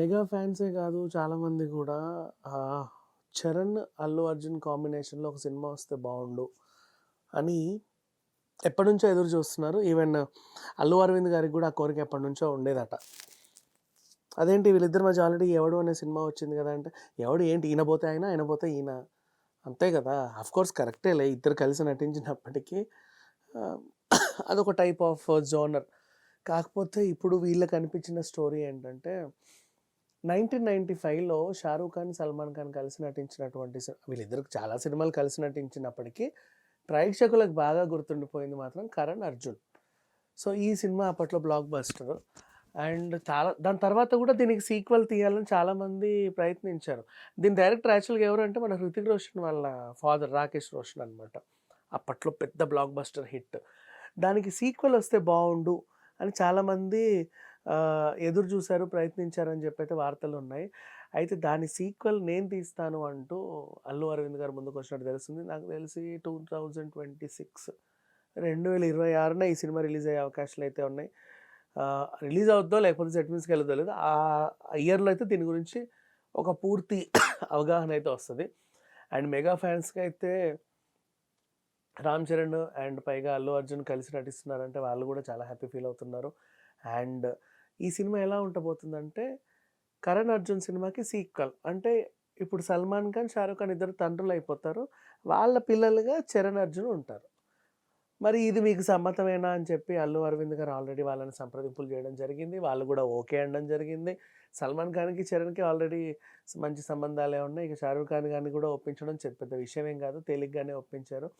Mega ఫ్యాన్సే కాదు చాలామంది కూడా 'చరణ్, అల్లు అర్జున్' కాంబినేషన్‌లో ఒక సినిమా వస్తే బాగుండు అని ఎప్పటినుంచో ఎదురు చూస్తున్నారు. ఈవెన్ అల్లు అరవింద్ గారికి కూడా ఆ కోరిక ఎప్పటినుంచో ఉండేదట. అదేంటి వీళ్ళిద్దరి మధ్య ఆల్రెడీ 'ఎవడు' అనే సినిమా వచ్చింది కదా! అంటే ఎవడు ఏంటి ఈయన పోతే ఆయన, ఆయన పోతే ఈయన. అంతే కదా! ఆఫ్‌కోర్స్ కరెక్టేలే ఇద్దరు కలిసి నటించినప్పటికీ అదొక టైప్ ఆఫ్ జోనర్. కాకపోతే ఇప్పుడు వీళ్ళకి అనిపించిన స్టోరీ ఏంటంటే నైన్టీన్ నైన్టీ ఫైవ్లో షారూఖ్ ఖాన్, సల్మాన్ ఖాన్' కలిసి నటించినటువంటి వీళ్ళిద్దరు చాలా సినిమాలు కలిసి నటించినప్పటికీ ప్రేక్షకులకు బాగా గుర్తుండిపోయింది మాత్రం 'కరణ్ అర్జున్'. సో, ఈ సినిమా అప్పట్లో బ్లాక్ బస్టర్. అండ్ చాలా దాని తర్వాత కూడా దీనికి సీక్వెల్ తీయాలని చాలామంది ప్రయత్నించారు. దీని డైరెక్టర్ యాక్చువల్‌గా ఎవరంటే మన 'హృతిక్ రోషన్' వాళ్ళ ఫాదర్ 'రాకేష్ రోషన్' అనమాట. అప్పట్లో పెద్ద బ్లాక్ బస్టర్ హిట్. దానికి సీక్వెల్ వస్తే బాగుండు అని చాలామంది ఎదురు చూశారు ప్రయత్నించారని చెప్పైతే వార్తలున్నాయి. అయితే దాని సీక్వెల్ నేను తీస్తాను అంటూ అల్లు అరవింద్ గారు ముందుకొచ్చినట్టు తెలుస్తుంది. నాకు తెలిసి 2026 2026న ఈ సినిమా రిలీజ్ అయ్యే అవకాశాలు అయితే ఉన్నాయి. రిలీజ్ అవుద్దో లేకపోతే సెట్ మీన్స్‌కి వెళ్ళదో లేదు ఆ ఇయర్‌లో అయితే దీని గురించి ఒక పూర్తి అవగాహన అయితే వస్తుంది అండ్ మెగా ఫ్యాన్స్కి అయితే రామ్ చరణ్ అండ్ పైగా అల్లు అర్జున్ కలిసి నటిస్తున్నారంటే వాళ్ళు కూడా చాలా హ్యాపీ ఫీల్ అవుతున్నారు. అండ్ ఈ సినిమా ఎలా ఉండబోతుందంటే 'కరణ్ అర్జున్' సినిమాకి సీక్వెల్. అంటే ఇప్పుడు 'సల్మాన్ ఖాన్, షారూఖ్ ఖాన్' ఇద్దరు తండ్రులు అయిపోతారు వాళ్ళ పిల్లలుగా 'చరణ్ అర్జున్' ఉంటారు. మరి ఇది మీకు సమ్మతమేనా అని చెప్పి అల్లు అరవింద్ గారు ఆల్రెడీ వాళ్ళని సంప్రదింపులు చేయడం జరిగింది. వాళ్ళు కూడా ఓకే అనడం జరిగింది. 'సల్మాన్ ఖాన్‌కి, చరణ్‌కి' ఆల్రెడీ మంచి సంబంధాలే ఉన్నాయి. ఇక షారూఖ్ ఖాన్' గారిని కూడా ఒప్పించడం చె పెద్ద విషయం ఏం కాదు. తేలిగ్గానే ఒప్పించారు.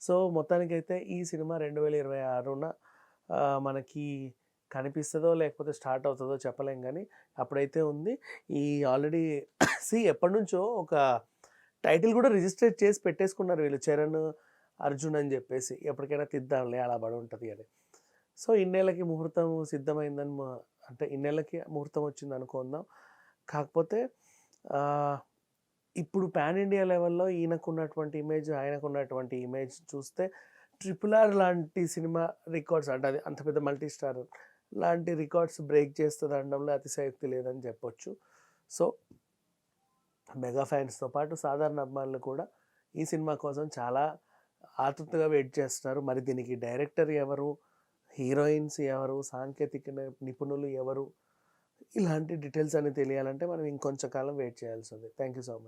సో, మొత్తానికైతే ఈ సినిమా రెండు వేల ఇరవై ఆరున మనకి కనిపిస్తుందో లేకపోతే స్టార్ట్ అవుతుందో చెప్పలేం కానీ అప్పుడైతే ఉంది. ఈ ఆల్రెడీ సీ ఎప్పటినుంచో ఒక టైటిల్ కూడా రిజిస్టర్ చేసి పెట్టేసుకున్నారు వీళ్ళు 'చరణ్, అర్జున్' అని చెప్పేసి. ఎప్పటికైనా తిద్దాంలే అలా పడుంటది అని. సో, ఇన్నేళ్ళకి ముహూర్తం సిద్ధమైందని అంటే ఇన్నేళ్ళకి ముహూర్తం వచ్చిందనుకుందాం. కాకపోతే ఇప్పుడు పాన్ ఇండియా లెవెల్‌లో ఈయనకున్నటువంటి ఇమేజ్, ఆయనకున్నటువంటి ఇమేజ్ చూస్తే 'ట్రిపుల్ ఆర్' లాంటి సినిమా రికార్డ్స్ అంటే అది అంత పెద్ద మల్టీ స్టార్ లాంటి రికార్డ్స్ బ్రేక్ చేస్తుంది అనడంలో అతిశయోక్తి లేదని చెప్పొచ్చు. సో, మెగా ఫ్యాన్స్‌తో పాటు సాధారణ అభిమానులు కూడా ఈ సినిమా కోసం చాలా ఆతృతగా వెయిట్ చేస్తున్నారు. మరి దీనికి డైరెక్టర్ ఎవరు? హీరోయిన్స్ ఎవరు? సాంకేతిక నిపుణులు ఎవరు? ఇలాంటి డీటెయిల్స్ అని తెలియాలంటే మనం ఇంకొంచెం కాలం వెయిట్ చేయాల్సిందే. Thank you so much.